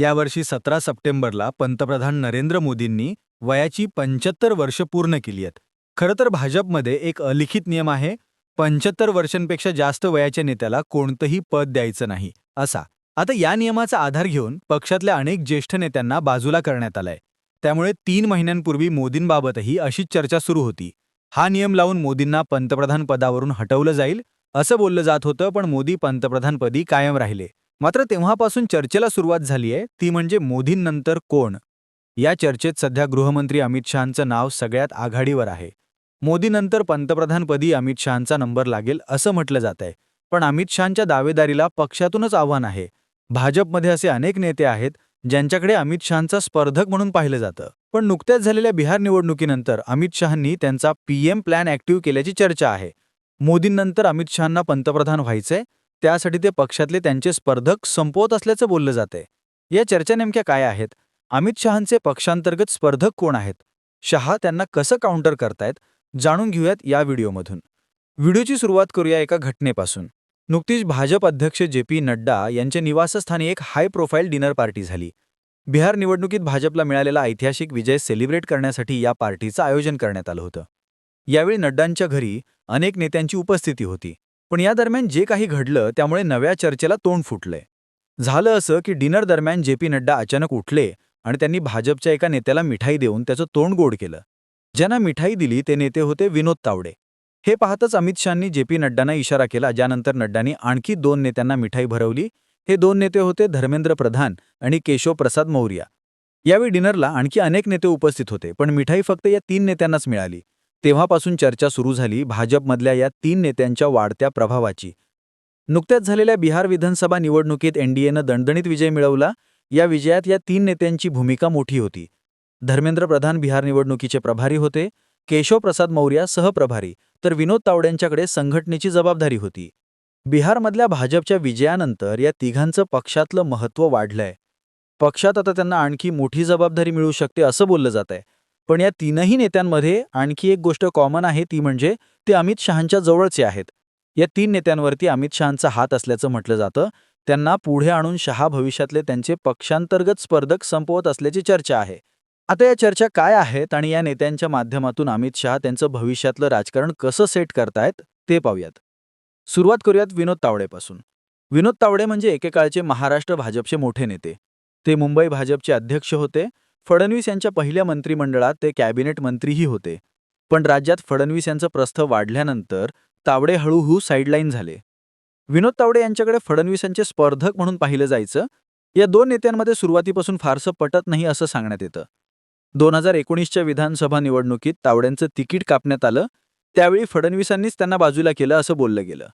यावर्षी सतरा सप्टेंबरला पंतप्रधान नरेंद्र मोदींनी वयाची पंच्याहत्तर वर्ष पूर्ण केली आहेत. खरं तर भाजपमध्ये एक अलिखित नियम आहे पंच्याहत्तर वर्षांपेक्षा जास्त वयाच्या नेत्याला कोणतंही पद द्यायचं नाही असा. आता या नियमाचा आधार घेऊन पक्षातल्या अनेक ज्येष्ठ नेत्यांना बाजूला करण्यात आलाय. त्यामुळे तीन महिन्यांपूर्वी मोदींबाबतही अशीच चर्चा सुरू होती. हा नियम लावून मोदींना पंतप्रधान पदावरून हटवलं जाईल असं बोललं जात होतं पण मोदी पंतप्रधानपदी कायम राहिले. मात्र तेव्हापासून चर्चेला सुरुवात झालीय ती म्हणजे मोदींनंतर कोण? या चर्चेत सध्या गृहमंत्री अमित शहांचं नाव सगळ्यात आघाडीवर आहे. मोदीनंतर पंतप्रधानपदी अमित शहांचा नंबर लागेल असं म्हटलं जात आहे. पण अमित शहांच्या दावेदारीला पक्षातूनच आव्हान आहे. भाजपमध्ये असे अनेक नेते आहेत ज्यांच्याकडे अमित शहांचा स्पर्धक म्हणून पाहिलं जातं. पण नुकत्याच झालेल्या बिहार निवडणुकीनंतर अमित शहांनी त्यांचा पीएम प्लॅन ऍक्टिव्ह केल्याची चर्चा आहे. मोदींनंतर अमित शहांना पंतप्रधान व्हायचंय त्यासाठी ते पक्षातले त्यांचे स्पर्धक संपवत असल्याचं बोललं जातंय. या चर्चा नेमक्या काय आहेत? अमित शहांचे पक्षांतर्गत स्पर्धक कोण आहेत? शहा त्यांना कसं काउंटर करतायत? जाणून घेऊयात या व्हिडिओमधून. व्हिडिओची सुरुवात करूया एका घटनेपासून. नुकतीच भाजप अध्यक्ष जे पी नड्डा यांच्या निवासस्थानी एक हाय प्रोफाईल डिनर पार्टी झाली. बिहार निवडणुकीत भाजपला मिळालेला ऐतिहासिक विजय सेलिब्रेट करण्यासाठी या पार्टीचं आयोजन करण्यात आलं होतं. यावेळी नड्डांच्या घरी अनेक नेत्यांची उपस्थिती होती. पण या दरम्यान जे काही घडलं त्यामुळे नव्या चर्चेला तोंड फुटलंय झालं असं की डिनर दरम्यान जे पी नड्डा अचानक उठले आणि त्यांनी भाजपच्या एका नेत्याला मिठाई देऊन त्याचं तोंड गोड केलं. ज्यांना मिठाई दिली ते नेते होते विनोद तावडे. हे पाहतच अमित शहांनी जे पी नड्डांना इशारा केला ज्यानंतर नड्डांनी आणखी दोन नेत्यांना मिठाई भरवली. हे दोन नेते होते धर्मेंद्र प्रधान आणि केशव प्रसाद मौर्या. यावेळी डिनरला आणखी अनेक नेते उपस्थित होते पण मिठाई फक्त या तीन नेत्यांनाच मिळाली. तेव्हापासून चर्चा सुरू झाली भाजपमधल्या या तीन नेत्यांच्या वाढत्या प्रभावाची. नुकत्याच झालेल्या बिहार विधानसभा निवडणुकीत एनडीएनं दणदणीत विजय मिळवला या विजयात या तीन नेत्यांची भूमिका मोठी होती. धर्मेंद्र प्रधान बिहार निवडणुकीचे प्रभारी होते केशव प्रसाद मौर्या सहप्रभारी तर विनोद तावड्यांच्याकडे संघटनेची जबाबदारी होती. बिहारमधल्या भाजपच्या विजयानंतर या तिघांचं पक्षातलं महत्त्व वाढलंय. पक्षात आता त्यांना आणखी मोठी जबाबदारी मिळू शकते असं बोललं जात आहे पण या तीनही नेत्यांमध्ये आणखी एक गोष्ट कॉमन आहे ती म्हणजे ते अमित शहांच्या जवळचे आहेत. या तीन नेत्यांवरती अमित शहांचा हात असल्याचं म्हटलं जातं. त्यांना पुढे आणून शहा भविष्यातले त्यांचे पक्षांतर्गत स्पर्धक संपवत असल्याची चर्चा आहे. आता या चर्चा काय आहेत आणि या नेत्यांच्या माध्यमातून अमित शहा त्यांचं भविष्यातलं राजकारण कसं सेट करतायत ते पाहूयात. सुरुवात करूयात विनोद तावडेपासून. विनोद तावडे म्हणजे एकेकाळचे महाराष्ट्र भाजपचे मोठे नेते. ते मुंबई भाजपचे अध्यक्ष होते. फडणवीस यांच्या पहिल्या मंत्रिमंडळात ते कॅबिनेट मंत्रीही होते. पण राज्यात फडणवीस यांचं प्रस्थ वाढल्यानंतर तावडे हळूहळू साईडलाईन झाले. विनोद तावडे यांच्याकडे फडणवीस यांचे स्पर्धक म्हणून पाहिलं जायचं या दोन नेत्यांमध्ये सुरुवातीपासून फारसं पटत नाही असं सांगण्यात येतं. दोन हजार एकोणीसच्या विधानसभा निवडणुकीत तावड्यांचं तिकीट कापण्यात आलं त्यावेळी फडणवीसांनीच त्यांना बाजूला केलं असं बोललं गेलं.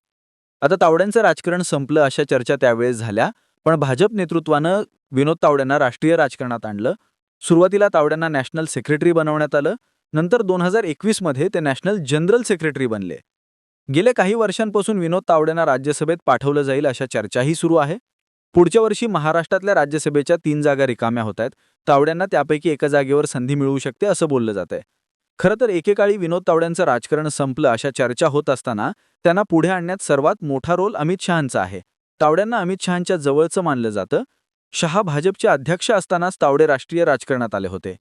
आता तावड्यांचं राजकारण संपलं अशा चर्चा त्यावेळेस झाल्या पण भाजप नेतृत्वानं विनोद तावड्यांना राष्ट्रीय राजकारणात आणलं सुरुवातीला तावड्यांना नॅशनल सेक्रेटरी बनवण्यात आलं नंतर दोन हजार एकवीसमध्ये ते नॅशनल जनरल सेक्रेटरी बनले. गेल्या काही वर्षांपासून विनोद तावड्यांना राज्यसभेत पाठवलं जाईल अशा चर्चाही सुरू आहे. पुढच्या वर्षी महाराष्ट्रातल्या राज्यसभेच्या तीन जागा रिकाम्या होत आहेत तावड्यांना त्यापैकी एका जागेवर संधी मिळू शकते असं बोललं जात आहे खरं तर एकेकाळी विनोद तावड्यांचं राजकारण संपलं अशा चर्चा होत असताना त्यांना पुढे आणण्यात सर्वात मोठा रोल अमित शहांचा आहे. तावड्यांना अमित शहांच्या जवळचं मानलं जातं. शहा भाजपचे अध्यक्ष असतानाच तावडे राष्ट्रीय राजकारणात आले होते.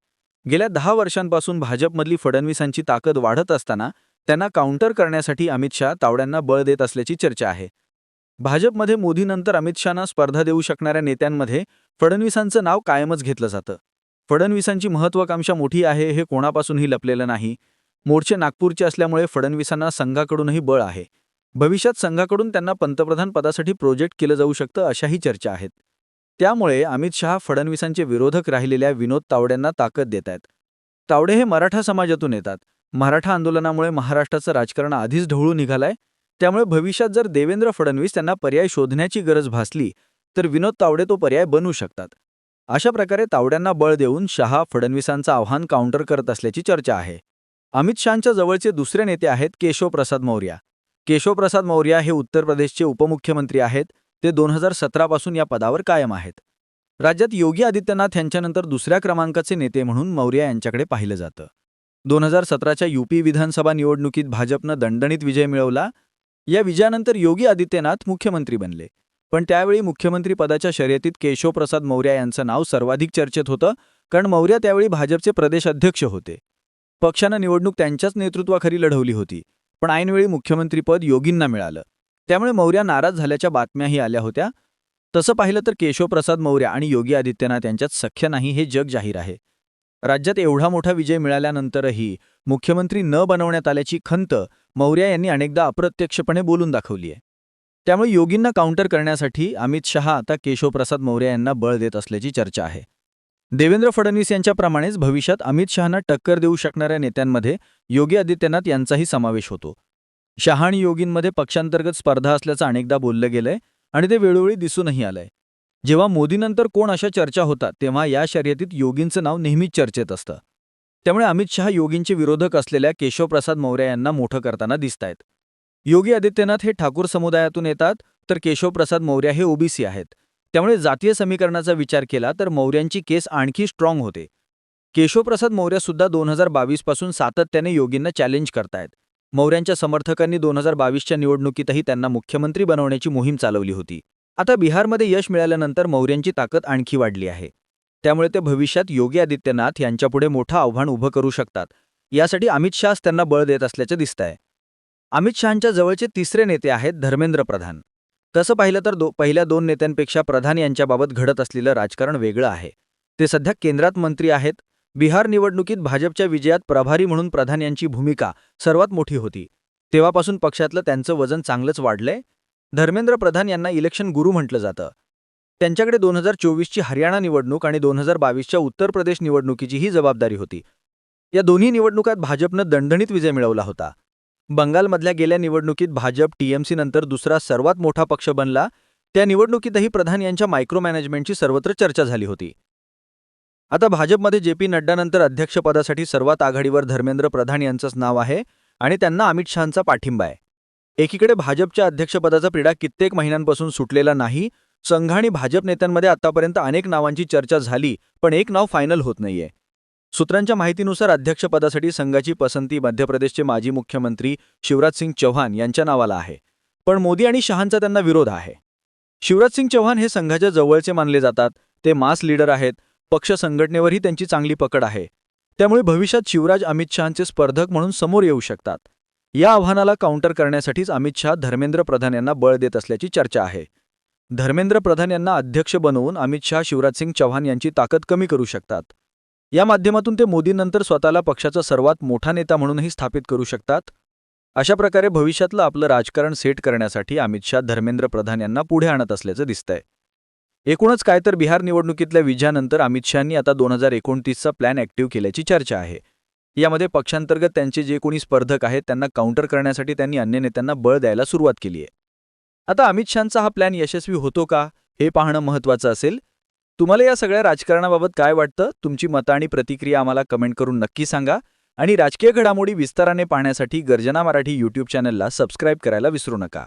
गेल्या दहा वर्षांपासून भाजपमधली फडणवीसांची ताकद वाढत असताना त्यांना काउंटर करण्यासाठी अमित शहा तावड्यांना बळ देत असल्याची चर्चा आहे. भाजपमध्ये मोदीनंतर अमित शहाना स्पर्धा देऊ शकणाऱ्या नेत्यांमध्ये फडणवीसांचं नाव कायमच घेतलं जातं. फडणवीसांची महत्वाकांक्षा मोठी आहे हे कोणापासूनही लपलेलं नाही. मोर्चे नागपूरचे असल्यामुळे फडणवीसांना संघाकडूनही बळ आहे. भविष्यात संघाकडून त्यांना पंतप्रधान पदासाठी प्रोजेक्ट केलं जाऊ शकतं अशाही चर्चा आहेत. त्यामुळे अमित शहा फडणवीसांचे विरोधक राहिलेल्या विनोद तावड्यांना ताकद देत आहेत. तावडे हे मराठा समाजातून येतात. मराठा आंदोलनामुळे महाराष्ट्राचं राजकारण आधीच ढवळून निघालंय. त्यामुळे भविष्यात जर देवेंद्र फडणवीस त्यांना पर्याय शोधण्याची गरज भासली तर विनोद तावडे तो पर्याय बनू शकतात. अशा प्रकारे तावड्यांना बळ देऊन शहा फडणवीसांचं आव्हान काउंटर करत असल्याची चर्चा आहे. अमित शहांच्या जवळचे दुसरे नेते आहेत केशव प्रसाद मौर्या. केशव प्रसाद मौर्या हे उत्तर प्रदेशचे उपमुख्यमंत्री आहेत. ते दोन हजार सतरापासून या पदावर कायम आहेत. राज्यात योगी आदित्यनाथ यांच्यानंतर दुसऱ्या क्रमांकाचे नेते म्हणून मौर्या यांच्याकडे पाहिलं जातं. दोन हजार सतराच्या युपी विधानसभा निवडणुकीत भाजपनं दणदणीत विजय मिळवला. या विजयानंतर योगी आदित्यनाथ मुख्यमंत्री बनले. पण त्यावेळी मुख्यमंत्री पदाच्या शर्यतीत केशवप्रसाद मौर्य यांचं नाव सर्वाधिक चर्चेत होतं कारण मौर्य त्यावेळी भाजपचे प्रदेश अध्यक्ष होते. पक्षानं निवडणूक त्यांच्याच नेतृत्वाखाली लढवली होती पण ऐनवेळी मुख्यमंत्रीपद योगींना मिळालं. त्यामुळे मौर्या नाराज झाल्याच्या बातम्याही आल्या होत्या. तसं पाहिलं तर केशवप्रसाद मौर्य आणि योगी आदित्यनाथ यांच्यात सख्य नाही हे जग जाहीर आहे. राज्यात एवढा मोठा विजय मिळाल्यानंतरही मुख्यमंत्री न बनवण्यात आल्याची खंत मौर्या यांनी अनेकदा अप्रत्यक्षपणे बोलून दाखवली आहे. त्यामुळे योगींना काउंटर करण्यासाठी अमित शहा आता केशवप्रसाद मौर्य यांना बळ देत असल्याची चर्चा आहे. देवेंद्र फडणवीस यांच्याप्रमाणेच भविष्यात अमित शहांना टक्कर देऊ शकणाऱ्या नेत्यांमध्ये योगी आदित्यनाथ यांचाही समावेश होतो. शहाण योगींमध्ये पक्षांतर्गत स्पर्धा असल्याचं अनेकदा बोललं गेलंय आणि ते वेळोवेळी दिसूनही आलंय. जेव्हा मोदीनंतर कोण अशा चर्चा होतात तेव्हा या शर्यतीत योगींचं नाव नेहमीच चर्चेत असतं. त्यामुळे अमित शहा योगींचे विरोधक असलेल्या केशवप्रसाद मौर्य यांना मोठं करताना दिसतायत. योगी आदित्यनाथ हे ठाकूर समुदायातून येतात तर केशवप्रसाद मौर्य हे ओबीसी आहेत. त्यामुळे जातीय समीकरणाचा विचार केला तर मौर्यांची केस आणखी स्ट्रॉंग होते. केशवप्रसाद मौर्य सुद्धा दोन हजार बावीसपासून सातत्याने योगींना चॅलेंज करतायत. मौर्यांच्या समर्थकांनी दोन हजार बावीसच्या निवडणुकीतही त्यांना मुख्यमंत्री बनवण्याची मोहीम चालवली होती. आता बिहारमध्ये यश मिळाल्यानंतर मौर्यांची ताकद आणखी वाढली आहे. त्यामुळे ते भविष्यात योगी आदित्यनाथ यांच्यापुढे मोठं आव्हान उभं करू शकतात. यासाठी अमित शहाच त्यांना बळ देत असल्याचं दिसतंय. अमित शहांच्या जवळचे तिसरे नेते आहेत धर्मेंद्र प्रधान. तसं पाहिलं तर दो पहिल्या दोन नेत्यांपेक्षा प्रधान यांच्याबाबत घडत असलेलं राजकारण वेगळं आहे. ते सध्या केंद्रात मंत्री आहेत. बिहार निवडणुकीत भाजपच्या विजयात प्रभारी म्हणून प्रधान यांची भूमिका सर्वात मोठी होती. तेव्हापासून पक्षातलं त्यांचं वजन चांगलंच वाढलंय. धर्मेंद्र प्रधान यांना इलेक्शन गुरु म्हटलं जातं. त्यांच्याकडे दोन हजार चोवीसची हरियाणा निवडणूक आणि दोन हजार बावीसच्या उत्तर प्रदेश निवडणुकीचीही जबाबदारी होती. या दोन्ही निवडणुकात भाजपनं दणदणीत विजय मिळवला होता. बंगालमधल्या गेल्या निवडणुकीत भाजप टीएमसी नंतर दुसरा सर्वात मोठा पक्ष बनला. त्या निवडणुकीतही प्रधान यांच्या मायक्रो मॅनेजमेंटची सर्वत्र चर्चा झाली होती. आता भाजपमध्ये जे पी नड्डानंतर अध्यक्षपदासाठी सर्वात आघाडीवर धर्मेंद्र प्रधान यांचंच नाव आहे आणि त्यांना अमित शहांचा पाठिंबा आहे. एकीकडे भाजपच्या अध्यक्षपदाचा पिढा कित्येक महिन्यांपासून सुटलेला नाही संघ आणि भाजप नेत्यांमध्ये आतापर्यंत अनेक नावांची चर्चा झाली पण एक नाव फायनल होत नाहीये. सूत्रांच्या माहितीनुसार अध्यक्षपदासाठी संघाची पसंती मध्य प्रदेशचे माजी मुख्यमंत्री शिवराज सिंग चौहान यांच्या नावाला आहे पण मोदी आणि शहांचा त्यांना विरोध आहे. शिवराज सिंग चौहान हे संघाच्या जवळचे मानले जातात ते मास लीडर आहेत पक्ष संघटनेवरही त्यांची चांगली पकड आहे. त्यामुळे भविष्यात शिवराज अमित शहांचे स्पर्धक म्हणून समोर येऊ शकतात. या आव्हानाला काउंटर करण्यासाठीच अमित शहा धर्मेंद्र प्रधान यांना बळ देत असल्याची चर्चा आहे. धर्मेंद्र प्रधान यांना अध्यक्ष बनवून अमित शहा शिवराजसिंग चव्हाण चौहान यांची ताकद कमी करू शकतात. या माध्यमातून ते मोदींनंतर स्वतःला पक्षाचा सर्वात मोठा नेता म्हणूनही स्थापित करू शकतात. अशा प्रकारे भविष्यातलं आपलं राजकारण सेट करण्यासाठी अमित शहा धर्मेंद्र प्रधान यांना पुढे आणत असल्याचं दिसतंय. एकूणच काय तर बिहार निवडणुकीतल्या विजयानंतर अमित शहांनी आता दोन हजार एकोणतीसचा प्लॅन ॲक्टिव्ह केल्याची चर्चा आहे. यामध्ये पक्षांतर्गत त्यांचे जे कोणी स्पर्धक आहेत त्यांना काउंटर करण्यासाठी त्यांनी अन्य नेत्यांना बळ द्यायला सुरुवात केली आहे. आता अमित शहांचा हा प्लॅन यशस्वी होतो का हे पाहणं महत्त्वाचं असेल. तुम्हाला या सगळ्या राजकारणाबाबत काय वाटतं? तुमची मतं आणि प्रतिक्रिया आम्हाला कमेंट करून नक्की सांगा. आणि राजकीय घडामोडी विस्ताराने पाहण्यासाठी गर्जना मराठी यूट्यूब चॅनलला सबस्क्राईब करायला विसरू नका.